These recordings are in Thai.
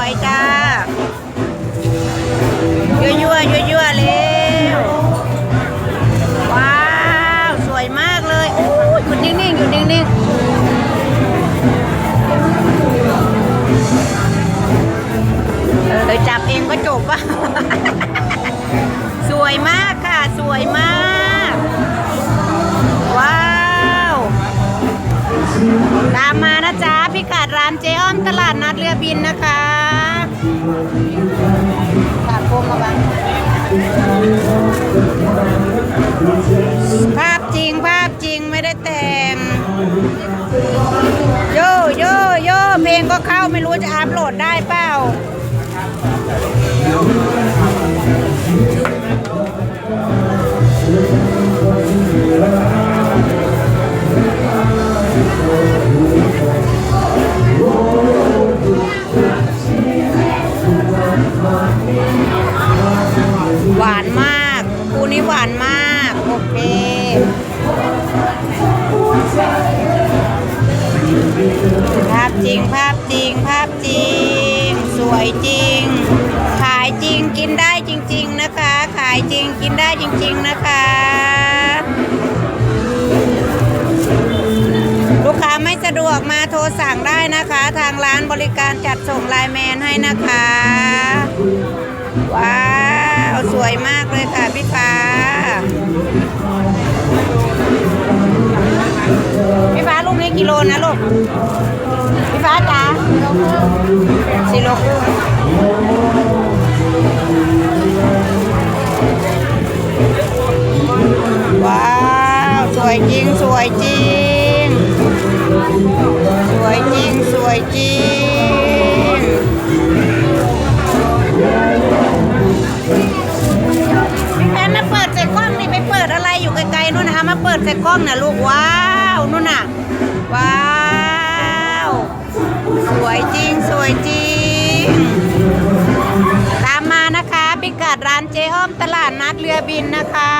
วยจ้า ยั่วยั่วยั่วยั่วเร็ว ว้าว สวยมากเลยโอ้ยหยุดนิ่งๆหยุดนิ่งนิ่งเลยจับเองก็จบว่ะ สวยมากค่ะ สวยมาก ว้าว ตามมานะจ๊ะ พิกัดร้านเจอ้อมตลาดนัดเรือบินนะคะ ขาดโคมมาบังภาพจริงภาพจริงไม่ได้แต่ง โยโยโยเพลงก็เข้าไม่รู้จะอัพโหลดได้เปล่า หวานมากคู่นี้หวานมาก โอเคภาพจริงภาพจริงภาพจริง สวยจริง ขายจริงกินได้จริง ๆนะคะ ขายจริงกินได้จริง ๆนะคะ ลูกค้าไม่สะดวกมาโทรสั่งได้นะคะ ทางร้านบริการจัดส่งไลน์แมนให้นะคะ ว้า สวยมากเลยค่ะพี่ฟ้า พี่ฟ้าลูกนี้กิโลนะลูก พี่ฟ้าจ๋าสี่โลครึ่งว้าว สวยจริง สวยจริง สวยจริง สวยจริง เปิดใส่กล้องนะลูกว้าวนู่นน่ะว้าวสวยจริงสวยจริง ตามมานะคะพิกัดร้านเจ๊อ้อมตลาดนัดเรือบินนะคะ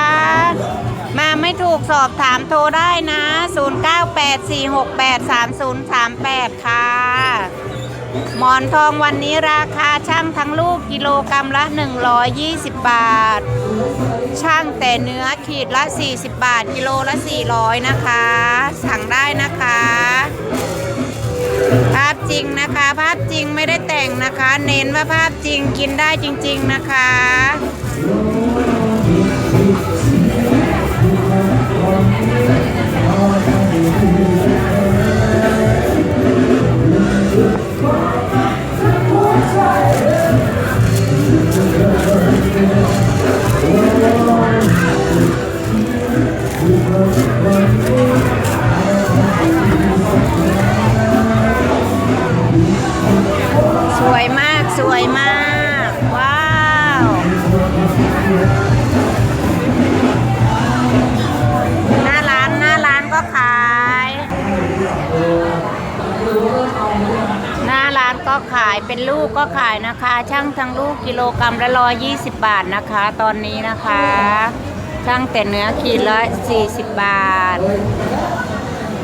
มาไม่ถูกสอบถามโทรได้นะ 0984683038 ค่ะ หมอนทองวันนี้ราคาช่างทั้งลูกกิโลกรรัมละ 120 บาท ช่างแต่เนื้อขีดละ 40 บาท กิโลละ 400 นะคะ สั่งได้นะคะ ภาพจริงนะคะ ภาพจริงไม่ได้แต่งนะคะ เน้นว่าภาพจริงกินได้จริง ๆ นะคะ เป็นลูกก็ขายนะคะ ช่างทั้งลูกกิโลกรรัมละร้อยยี่สิบบาทนะคะ ตอนนี้นะคะ ช่างแต่เนื้อขีดละสี่สิบบาท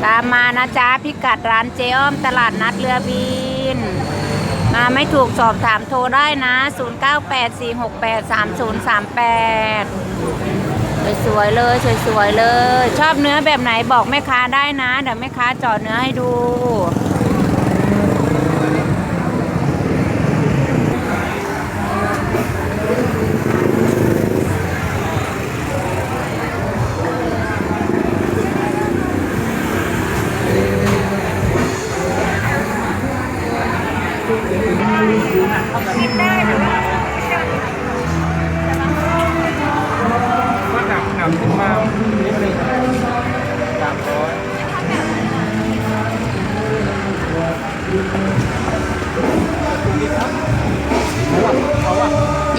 ตามมานะจ๊ะพิกัดร้านเจอ้อมตลาดนัดเรือบิน มาไม่ถูกสอบถามโทรได้นะ 0984683038สวยๆเลยสวยๆเลย ชอบเนื้อแบบไหนบอกแม่ค้าได้นะ เดี๋ยวแม่ค้าจาะเนื้อให้ดู ก็หนักหนักขึ้นมานิดนึงสามร้อย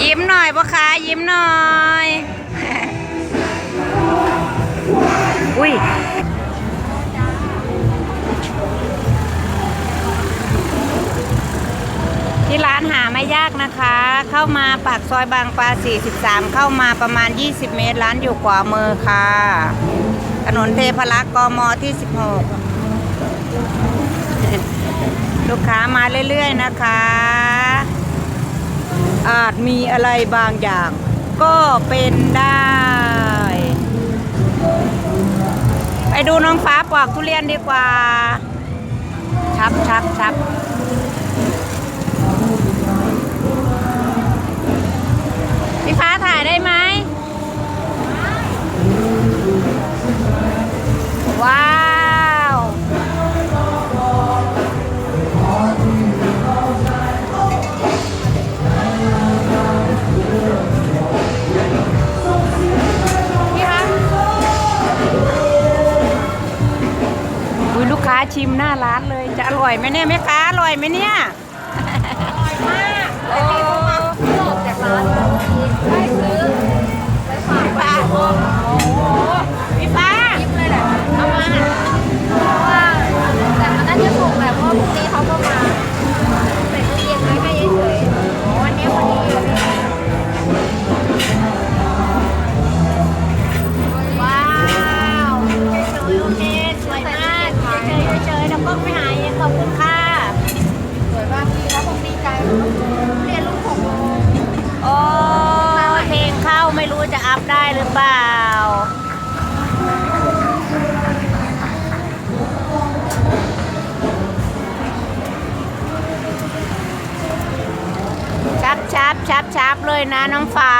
ยิ้มหน่อยพ่อค้ายิ้มหน่อย อุ้ย ที่ร้านหาไม่ยากนะคะ เข้ามาปากซอยบางปลา 43 เข้ามาประมาณ 20 เมตร ร้านอยู่ขวามือค่ะ ถนนเทพรักษ์กมที่ 16 ลูกค้ามาเรื่อยๆนะคะ อาจมีอะไรบางอย่าง ก็เป็นได้ ไปดูน้องฟ้าปอกทุเรียนดีกว่า ชับชับชับาถ่ายได้ไหมว้าวพี่คะอุ้ยลูกค้าชิมหน้าร้านเลย จะอร่อยไหมเนี่ยแม่ค้าอร่อยไหมเนี่ย อร่อยมากโอ้โหจากร้าน ๆเฉยๆแล้วก็ไม่หายเองขอบคุณค่ะ สวยมากพี่เขาคงดีใจเรียนลูกของโมโอ้เพลงเข้าไม่รู้จะอัพได้หรือเปล่า ชับชับชับชับเลยนะน้องฟ้า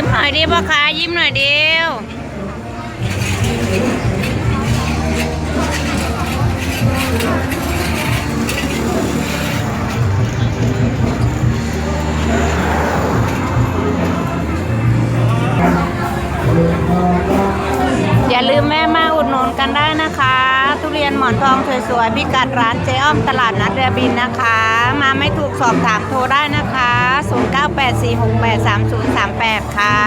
ยิ้มหน่อยดิพ่อค้ายิ้มหน่อยเดียวอย่าลืมแม่มาอุดหนุนกันได้นะคะ หมอนทองสวยๆพิกัดร้านเจ๊อ้อมตลาดนัดเรือบินนะคะ มาไม่ถูกสอบถามโทรได้นะคะ 0984683038 ค่ะ